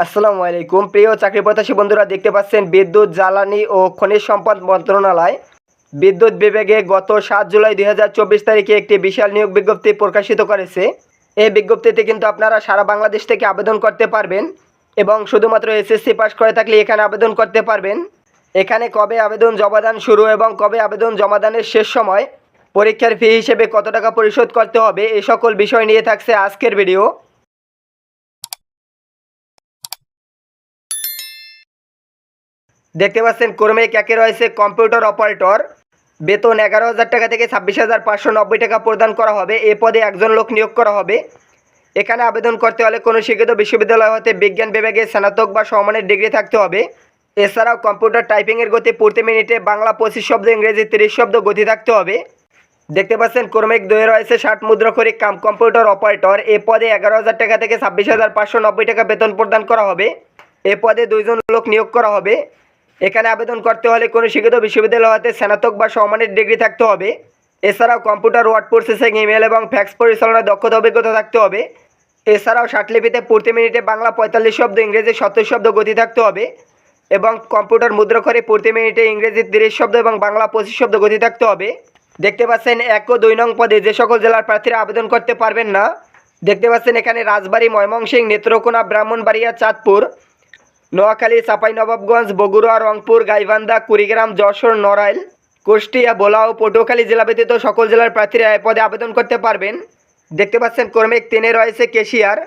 আসসালামু আলাইকুম। প্রিয় চাকরি প্রত্যাশী বন্ধুরা, দেখতে পাচ্ছেন বিদ্যুৎ, জ্বালানি ও খনিজ সম্পদ মন্ত্রণালয়। বিদ্যুৎ বিভাগে গত সাত জুলাই দুই হাজার চব্বিশ তারিখে একটি বিশাল নিয়োগ বিজ্ঞপ্তি প্রকাশিত করেছে। এই বিজ্ঞপ্তিতে কিন্তু আপনারা সারা বাংলাদেশ থেকে আবেদন করতে পারবেন এবং শুধুমাত্র এসএসসি পাস করে থাকলে এখানে আবেদন করতে পারবেন। এখানে কবে আবেদন জমাদান শুরু এবং কবে আবেদন জমাদানের শেষ সময়, পরীক্ষার ফি হিসেবে কত টাকা পরিশোধ করতে হবে এই সকল বিষয় নিয়ে থাকছে আজকের ভিডিও। দেখতে পাচ্ছেন কর্মী ক্যাকে রয়েছে কম্পিউটার অপারেটর। বেতন এগারো হাজার টাকা থেকে ছাব্বিশ হাজার পাঁচশো নব্বই টাকা প্রদান করা হবে। এ পদে একজন লোক নিয়োগ করা হবে। এখানে আবেদন করতে হলে কোনো শিক্ষিত বিশ্ববিদ্যালয় হতে বিজ্ঞান বিভাগে স্নাতক বা সমানের ডিগ্রি থাকতে হবে। এছাড়াও কম্পিউটার টাইপিংয়ের গতি প্রতি মিনিটে বাংলা পঁচিশ শব্দ, ইংরেজি তিরিশ শব্দ গতি থাকতে হবে। দেখতে পাচ্ছেন কর্মিক দয়ে রয়েছে ষাট মুদ্রাক্ষরিক কাম কম্পিউটার অপারেটর। এ পদে এগারো হাজার টাকা থেকে ছাব্বিশ হাজার পাঁচশো নব্বই টাকা বেতন প্রদান করা হবে। এ পদে দুইজন লোক নিয়োগ করা হবে। এখানে আবেদন করতে হলে কোনো শিক্ষিত বিশ্ববিদ্যালয় হতে স্নাতক বা সমানের ডিগ্রি থাকতে হবে। এছাড়াও কম্পিউটার, ওয়ার্ড প্রসেসিং ইমেল এবং ফ্যাক্স পরিচালনায় দক্ষতা অভিজ্ঞতা থাকতে হবে। এছাড়াও ষাটলিপিতে প্রতি মিনিটে বাংলা পঁয়তাল্লিশ শব্দ, ইংরেজি সত্তর শব্দ গতি থাকতে হবে এবং কম্পিউটার মুদ্রাক্ষরে প্রতি মিনিটে ইংরেজি তিরিশ শব্দ এবং বাংলা পঁচিশ শব্দ গতি থাকতে হবে। দেখতে পাচ্ছেন এক ও দুই নং পদে যে সকল জেলার প্রার্থীরা আবেদন করতে পারবেন না। দেখতে পাচ্ছেন এখানে রাজবাড়ী, ময়মনসিংহ, নেত্রকোনা, ব্রাহ্মণবাড়িয়া, চাঁদপুর নোয়াখালী, চাঁপাইনবাবগঞ্জ, বগুড়া, রংপুর, গাইবান্ধা, কুড়িগ্রাম, যশোর, নড়াইল, কুষ্টিয়া ভোলা ও পটুয়াখালী জেলা ব্যতীত সকল জেলার প্রার্থীরা এ পদে আবেদন করতে পারবেন। দেখতে পাচ্ছেন, কর্মিক তিনে রয়েছে কেশিয়ার।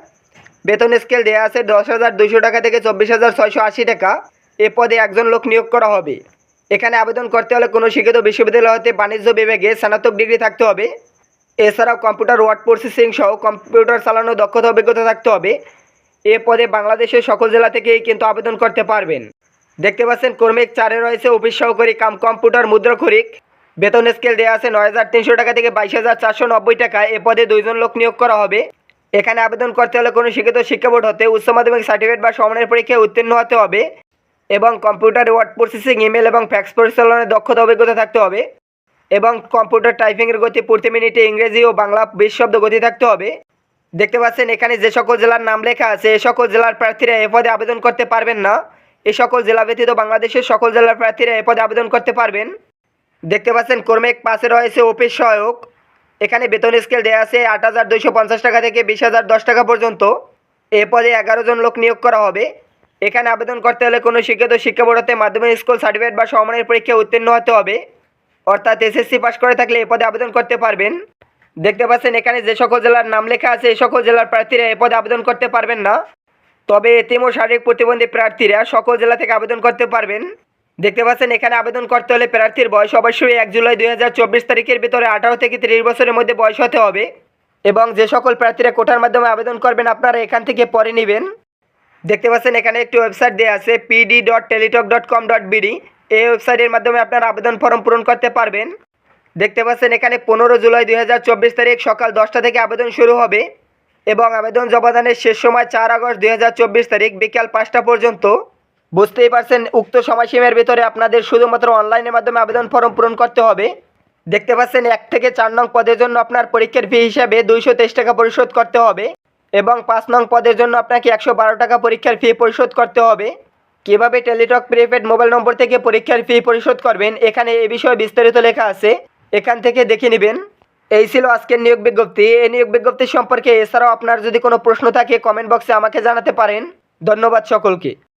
বেতন স্কেল দেওয়া আছে দশ হাজার দুশো টাকা থেকে চব্বিশ হাজার ছয়শো আশি টাকা। এ পদে একজন লোক নিয়োগ করা হবে। এখানে আবেদন করতে হলে কোনো শিক্ষিত বিশ্ববিদ্যালয় হতে বাণিজ্য বিভাগে স্নাতক ডিগ্রি থাকতে হবে। এছাড়াও কম্পিউটার ওয়ার্ড প্রসেসিং সহ কম্পিউটার চালানোর দক্ষতা অভিজ্ঞতা থাকতে হবে। এ পদে বাংলাদেশের সকল জেলা থেকেই কিন্তু আবেদন করতে পারবেন। দেখতে পাচ্ছেন, কর্মিক চারে রয়েছে অফিস সহকারী কাম কম্পিউটার মুদ্রাক্ষরিক বেতন স্কেল দেওয়া আছে নয় হাজার তিনশো টাকা থেকে বাইশ হাজার চারশো নব্বই টাকা। এ পদে দুইজন লোক নিয়োগ করা হবে। এখানে আবেদন করতে হলে কোনো শিক্ষিত শিক্ষা বোর্ড হতে, উচ্চ মাধ্যমিক সার্টিফিকেট বা সমানের পরীক্ষায় উত্তীর্ণ হতে হবে এবং কম্পিউটার ওয়ার্ড প্রসেসিং ইমেল এবং ফ্যাক্স পরিচালনার দক্ষতা, অভিজ্ঞতা থাকতে হবে এবং কম্পিউটার টাইপিংয়ের গতি প্রতি মিনিটে ইংরেজি ও বাংলা বিশ শব্দ গতি থাকতে হবে। দেখতে পাচ্ছেন, এখানে যে সকল জেলার নাম লেখা আছে এই সকল জেলার প্রার্থীরা এ পদে আবেদন করতে পারবেন না। এই সকল জেলা ব্যতীত বাংলাদেশের সকল জেলার প্রার্থীরা এ পদে আবেদন করতে পারবেন। দেখতে পাচ্ছেন, কর্মিক পাশে রয়েছে অফিস সহায়ক। এখানে বেতন স্কেল দেওয়া আছে আট হাজার দুইশো পঞ্চাশ টাকা থেকে বিশ হাজার দশ টাকা পর্যন্ত। এ পদে এগারো জন লোক নিয়োগ করা হবে। এখানে আবেদন করতে হলে কোনো শিক্ষিত, শিক্ষা বোর্ড হতে মাধ্যমিক স্কুল সার্টিফিকেট বা সমানের পরীক্ষায় উত্তীর্ণ হতে হবে। অর্থাৎ এসএসসি পাস করে থাকলে এ পদে আবেদন করতে পারবেন। দেখতে পাচ্ছেন, এখানে যে সকল জেলার নাম লেখা আছে, এই সকল জেলার প্রার্থীরা এ পদে আবেদন করতে পারবেন না। তবে এতিম ও শারীরিক প্রতিবন্ধী প্রার্থীরা সকল জেলা থেকে আবেদন করতে পারবেন। দেখতে পাচ্ছেন, এখানে আবেদন করতে হলে প্রার্থীর বয়স অবশ্যই এক জুলাই দুই হাজার চব্বিশ তারিখের ভিতরে আঠারো থেকে তিরিশ বছরের মধ্যে বয়স হতে হবে। এবং যে সকল প্রার্থীরা কোটার মাধ্যমে আবেদন করবেন, আপনারা এখান থেকে পরে নেবেন। দেখতে পাচ্ছেন, এখানে একটি ওয়েবসাইট দেওয়া আছে PD dot Teletalk dot com dot BD এই ওয়েবসাইটের মাধ্যমে আপনারা আবেদন ফর্ম পূরণ করতে পারবেন। দেখতে পাচ্ছেন, এখানে পনেরো জুলাই দুই হাজার চব্বিশ তারিখ সকাল দশটা থেকে আবেদন শুরু হবে এবং আবেদন জমাদানের শেষ সময় চার আগস্ট দুই হাজার চব্বিশ তারিখ বিকাল পাঁচটা পর্যন্ত। বুঝতেই পারছেন, উক্ত সময়সীমার ভিতরে আপনাদের শুধুমাত্র অনলাইনের মাধ্যমে আবেদন ফর্ম পূরণ করতে হবে। দেখতে পাচ্ছেন, এক থেকে চার নং পদের জন্য আপনার পরীক্ষার ফি হিসাবে দুইশো তেইশ টাকা পরিশোধ করতে হবে এবং পাঁচ নং পদের জন্য আপনাকে একশো বারো টাকা পরীক্ষার ফি পরিশোধ করতে হবে। কীভাবে টেলিটক প্রিপেড মোবাইল নম্বর থেকে পরীক্ষার ফি পরিশোধ করবেন, এখানে এ বিষয়ে বিস্তারিত লেখা আছে। এখান থেকে দেখে নেবেন। এই ছিল আজকের নিয়োগ বিজ্ঞপ্তি। এই নিয়োগ বিজ্ঞপ্তি সম্পর্কে এছাড়াও আপনার যদি কোনো প্রশ্ন থাকে কমেন্ট বক্সে আমাকে জানাতে পারেন। ধন্যবাদ সকলকে।